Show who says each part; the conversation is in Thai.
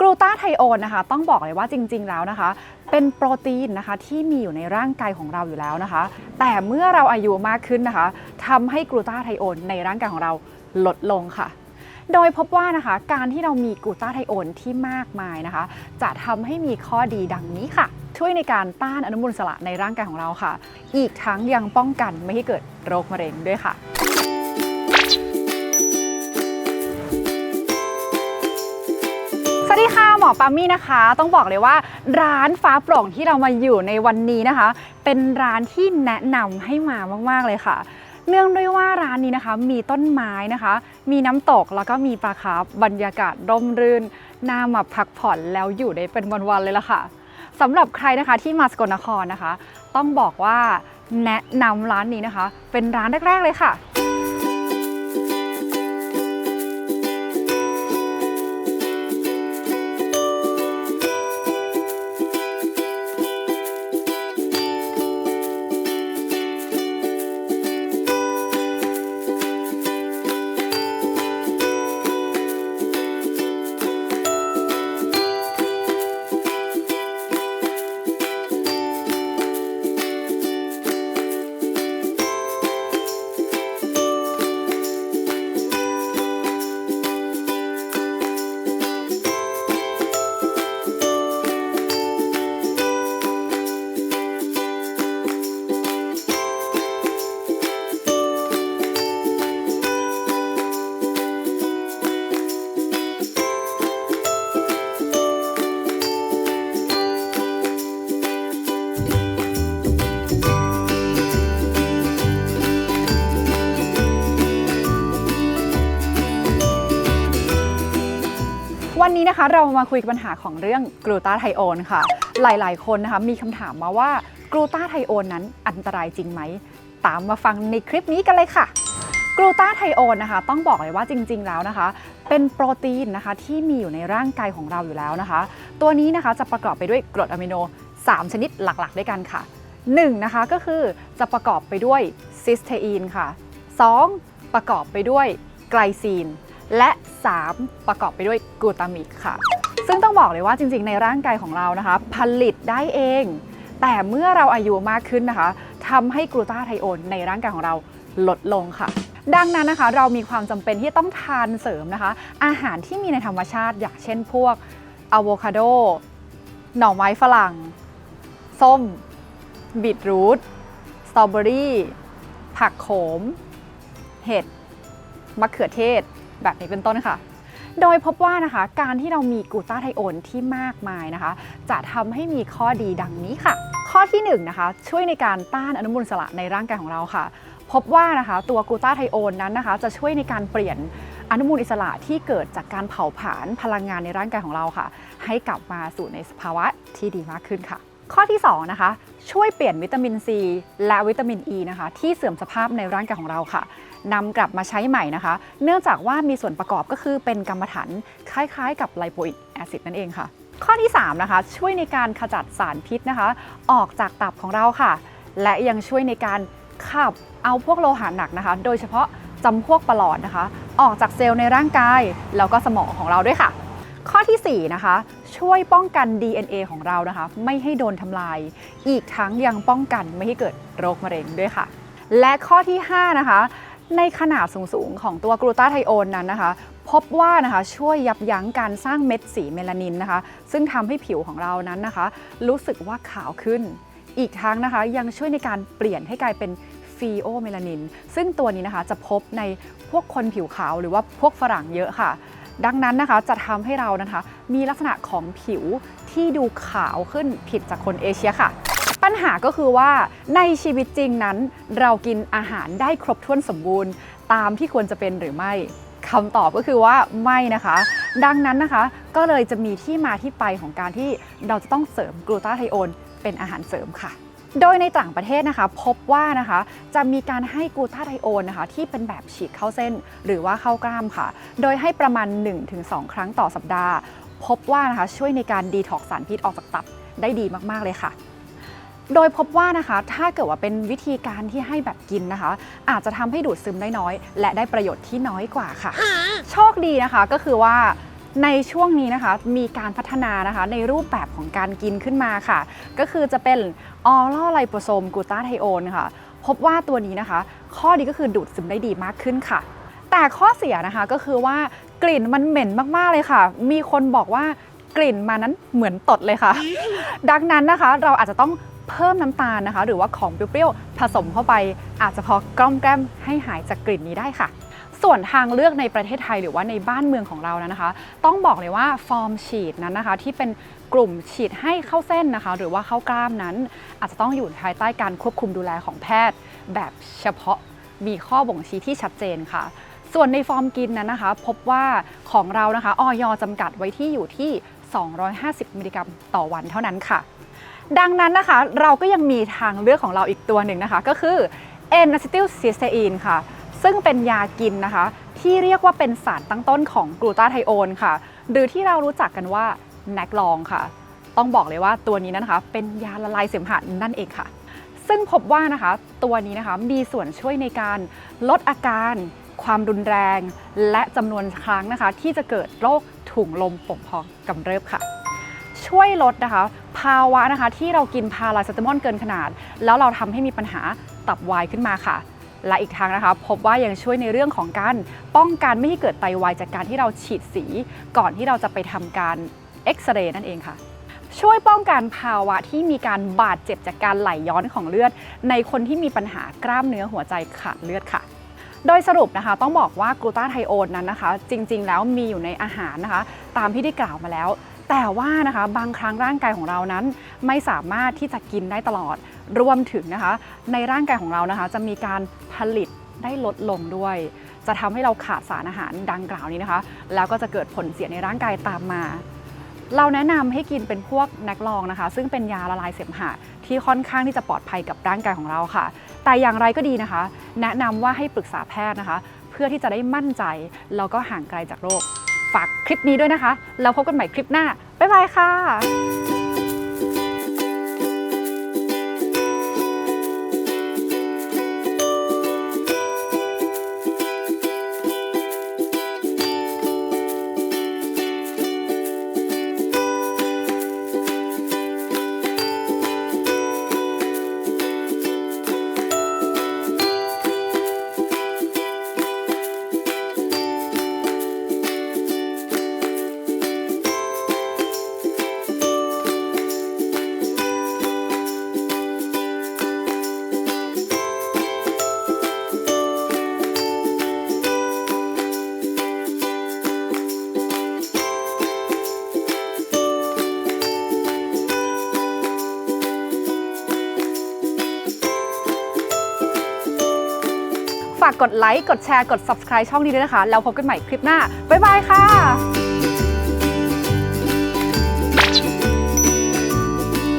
Speaker 1: กลูตาไทโอนนะคะ ต้องบอกเลยว่าจริง ๆ แล้วนะคะ เป็นโปรตีนนะคะที่มีอยู่ในร่างกายของเราอยู่แล้วนะคะ แต่เมื่อเราอายุมากขึ้นนะคะทำให้กลูตาไทโอนในร่างกายของเราลดลงค่ะ โดยพบว่านะคะ การที่เรามีกลูตาไทโอนที่มากมายนะคะ จะทำให้มีข้อดีดังนี้ค่ะ ช่วยในการต้านอนุมูลอิสระในร่างกายของเราค่ะ อีกทั้งยังป้องกันไม่ให้เกิดโรคมะเร็งด้วยค่ะ มอปามี่นะคะ ต้องบอกเลยว่าร้านฟ้าโปร่งที่เรามาอยู่ในวันนี้นะคะ เป็นร้านที่แนะนำให้มามาก ๆ เลยค่ะ เนื่องด้วยว่าร้านนี้นะคะ มีต้นไม้นะคะ มีน้ำตกแล้วก็มีปลาคาร์ฟบรรยากาศร่มรื่นน่ามาพักผ่อนแล้วอยู่ได้เป็นวัน ๆ เลยล่ะค่ะสำหรับใครนะคะที่มาสกลนครนะคะ ต้องบอกว่าแนะนำร้านนี้นะคะ เป็นร้านแรก ๆ เลยค่ะ เรามาคุยกับปัญหาของเรื่องกลูตาไทโอนค่ะ หลายๆ คนนะคะมีคำถามมาว่ากลูตาไทโอนนั้นอันตรายจริงไหม ตามมาฟังในคลิปนี้กันเลยค่ะกลูตาไทโอนนะคะ ต้องบอกเลยว่าจริง ๆ แล้วนะคะ เป็นโปรตีนนะคะที่มีอยู่ในร่างกายของเราอยู่แล้วนะคะ ตัวนี้นะคะจะประกอบไปด้วยกรดอะมิโน 3 ชนิดหลักๆ ด้วยกันค่ะ 1. นะคะก็คือจะประกอบไปด้วยซิสเทอีนค่ะ 2. ประกอบไปด้วยไกลซีน และ 3 ประกอบไปด้วยกลูตามิกค่ะ ซึ่งต้องบอกเลยว่าจริงๆ ในร่างกายของเรานะคะ ผลิตได้เอง แต่เมื่อเราอายุมากขึ้นนะคะทำให้กลูตาไทโอนในร่างกายของเราลดลงค่ะ ดังนั้นนะคะเรามีความจำเป็นที่ต้องทานเสริมนะคะ อาหารที่มีในธรรมชาติอย่างเช่นพวกอะโวคาโดหน่อไม้ฝรั่ง ส้ม บีทรูท สตรอเบอรี่ ผักโขม เห็ด มะเขือเทศ แบบนี้เป็นต้นค่ะ โดยพบว่านะคะการที่เรามีกูต้าไทโอนที่มากมายนะคะ จะทำให้มีข้อดีดังนี้ค่ะ ข้อที่1นงนะคะช่วยในการต้านอนุมูลอิสระในร่างกายของเราค่ะ พบว่านะคะตัวกูต้าไทโอนนั้นนะคะ จะช่วยในการเปลี่ยนอนุมูลอิสระที่เกิดจากการเผาผลาญพลังงานในร่างกายของเราค่ะ ให้กลับมาสู่ในสภาวะที่ดีมากขึ้นค่ะ ข้อที่2นะคะช่วยเปลี่ยนวิตามินซีและวิตามินอ e ีนะคะที่เสื่อมสภาพในร่างกายของเราค่ะนำกลับมาใช้ใหม่นะคะ เนื่องจากว่ามีส่วนประกอบก็คือเป็นกรรมฐานคล้ายๆ กับไลโปอิกแอซิดนั่นเองค่ะ ข้อที่3นะคะช่วยในการขจัดสารพิษนะคะ ออกจากตับของเราค่ะ และยังช่วยในการขับเอาพวกโลหะหนักนะคะ โดยเฉพาะจำพวกปลอดนะคะ ออกจากเซลล์ในร่างกายแล้วก็สมองของเราด้วยค่ะ ข้อทีสี่4นะคะ ช่วยป้องกัน DNA ของเรานะคะ ไม่ให้โดนทำลาย อีกทั้งยังป้องกันไม่ให้เกิดโรคมะเร็งด้วยค่ะ และข้อที่ 5 นะคะ ในขนาดสูง ๆ ของตัวกลูตาไทโอนนั้นนะคะ พบว่านะคะช่วยยับยั้งการสร้างเม็ดสีเมลานินนะคะ ซึ่งทำให้ผิวของเรานั้นนะคะ รู้สึกว่าขาวขึ้น อีกทั้งนะคะยังช่วยในการเปลี่ยนให้กลายเป็นฟีโอเมลานิน ซึ่งตัวนี้นะคะจะพบในพวกคนผิวขาวหรือว่าพวกฝรั่งเยอะค่ะ ดังนั้นนะคะจะทำให้เรานะคะ มีลักษณะของผิวที่ดูขาวขึ้นผิดจากคนเอเชียค่ะ ปัญหาก็คือว่าในชีวิตจริงนั้น เรากินอาหารได้ครบถ้วนสมบูรณ์ ตามที่ควรจะเป็นหรือไม่คำตอบก็คือว่าไม่นะคะ ดังนั้นนะคะ ก็เลยจะมีที่มาที่ไปของการที่เราจะต้องเสริมกลูตาไทโอนเป็นอาหารเสริมค่ะ โดยในต่างประเทศนะคะพบว่านะคะจะมีการให้กลูตาไทโอนนะคะที่เป็นแบบฉีดเข้าเส้นหรือว่าเข้ากล้ามค่ะ โดยให้ประมาณ 1-2 ครั้งต่อสัปดาห์ พบว่านะคะช่วยในการดีท็อกซ์สารพิษออกจากตับได้ดีมาก ๆ เลยค่ะโดยพบว่านะคะถ้าเกิดว่าเป็นวิธีการที่ให้แบบกินนะคะ อาจจะทำให้ดูดซึมได้น้อย และได้ประโยชน์ที่น้อยกว่าค่ะ โชคดีนะคะก็คือว่า ในช่วงนี้นะคะมีการพัฒนานะคะในรูปแบบของการกินขึ้นมาค่ะ ก็คือจะเป็นออโลไลโปโซมกูตาไทโอนค่ะ พบว่าตัวนี้นะคะ ข้อดีก็คือดูดซึมได้ดีมากขึ้นค่ะ แต่ข้อเสียนะคะก็คือว่ากลิ่นมันเหม็นมากๆเลยค่ะ มีคนบอกว่ากลิ่นมานั้นเหมือนตดเลยค่ะ ดังนั้นนะคะเราอาจจะต้องเพิ่มน้ำตาลนะคะ หรือว่าของเปรี้ยวๆผสมเข้าไป อาจจะพอกล้อมแกล้มให้หายจากกลิ่นนี้ได้ค่ะ ส่วนทางเลือกในประเทศไทยหรือว่าในบ้านเมืองของเรานะคะ ต้องบอกเลยว่าฟอร์มฉีดนั้นนะคะ ที่เป็นกลุ่มฉีดให้เข้าเส้นนะคะ หรือว่าเข้ากล้ามนั้น อาจจะต้องอยู่ภายใต้การควบคุมดูแลของแพทย์ แบบเฉพาะมีข้อบ่งชี้ที่ชัดเจนค่ะส่วนในฟอร์มกินนั้นนะคะ พบว่าของเรานะคะออยจำกัดไว้ที่อยู่ที่ 250 มิลลิกรัมต่อวันเท่านั้นค่ะ ดังนั้นนะคะเราก็ยังมีทางเลือกของเราอีกตัวหนึ่งนะคะ ก็คือ n a c e t y l c y s t e i n ค่ะ ซึ่งเป็นยากินนะคะ ที่เรียกว่าเป็นสารตั้งต้นของกลูตาไทโอนค่ะ หรือที่เรารู้จักกันว่าแนกลองค่ะ ต้องบอกเลยว่าตัวนี้นะคะ เป็นยาละลายเสมหะนั่นเองค่ะ ซึ่งพบว่านะคะ ตัวนี้นะคะมีส่วนช่วยในการลดอาการ ความรุนแรง และจำนวนครั้งนะคะ ที่จะเกิดโรคถุงลมโป่งพองกำเริบค่ะ ช่วยลดนะคะ ภาวะนะคะที่เรากินพาราเซตามอลเกินขนาด แล้วเราทำให้มีปัญหาตับวายขึ้นมาค่ะ และอีกทางนะคะ พบว่ายังช่วยในเรื่องของการป้องกันไม่ให้เกิดไตวายจากการที่เราฉีดสี ก่อนที่เราจะไปทำการเอ็กซเรย์นั่นเองค่ะช่วยป้องกันภาวะที่มีการบาดเจ็บจากการไหลย้อนของเลือด ในคนที่มีปัญหากล้ามเนื้อหัวใจขาดเลือดค่ะ โดยสรุปนะคะ ต้องบอกว่ากลูตาไทโอนนั้นนะคะ จริง ๆ แล้วมีอยู่ในอาหารนะคะ ตามที่ได้กล่าวมาแล้ว แต่ว่านะคะบางครั้งร่างกายของเรานั้นไม่สามารถที่จะกินได้ตลอด รวมถึงนะคะ ในร่างกายของเรานะคะ จะมีการผลิตได้ลดลงด้วย จะทำให้เราขาดสารอาหารดังกล่าวนี้นะคะ แล้วก็จะเกิดผลเสียในร่างกายตามมา เราแนะนำให้กินเป็นพวกแนกลองนะคะ ซึ่งเป็นยาละลายเสมหะที่ค่อนข้างที่จะปลอดภัยกับร่างกายของเราค่ะ แต่อย่างไรก็ดีนะคะ แนะนำว่าให้ปรึกษาแพทย์นะคะ เพื่อที่จะได้มั่นใจแล้วก็ห่างไกลจากโรค ฝากคลิปนี้ด้วยนะคะ แล้วพบกันใหม่คลิปหน้า บ๊ายบายค่ะ ฝากกดไลค์ กดแชร์ กด subscribe ช่องนี้ด้วยนะคะ แล้วพบกันใหม่คลิปหน้า บ๊ายบายค่ะ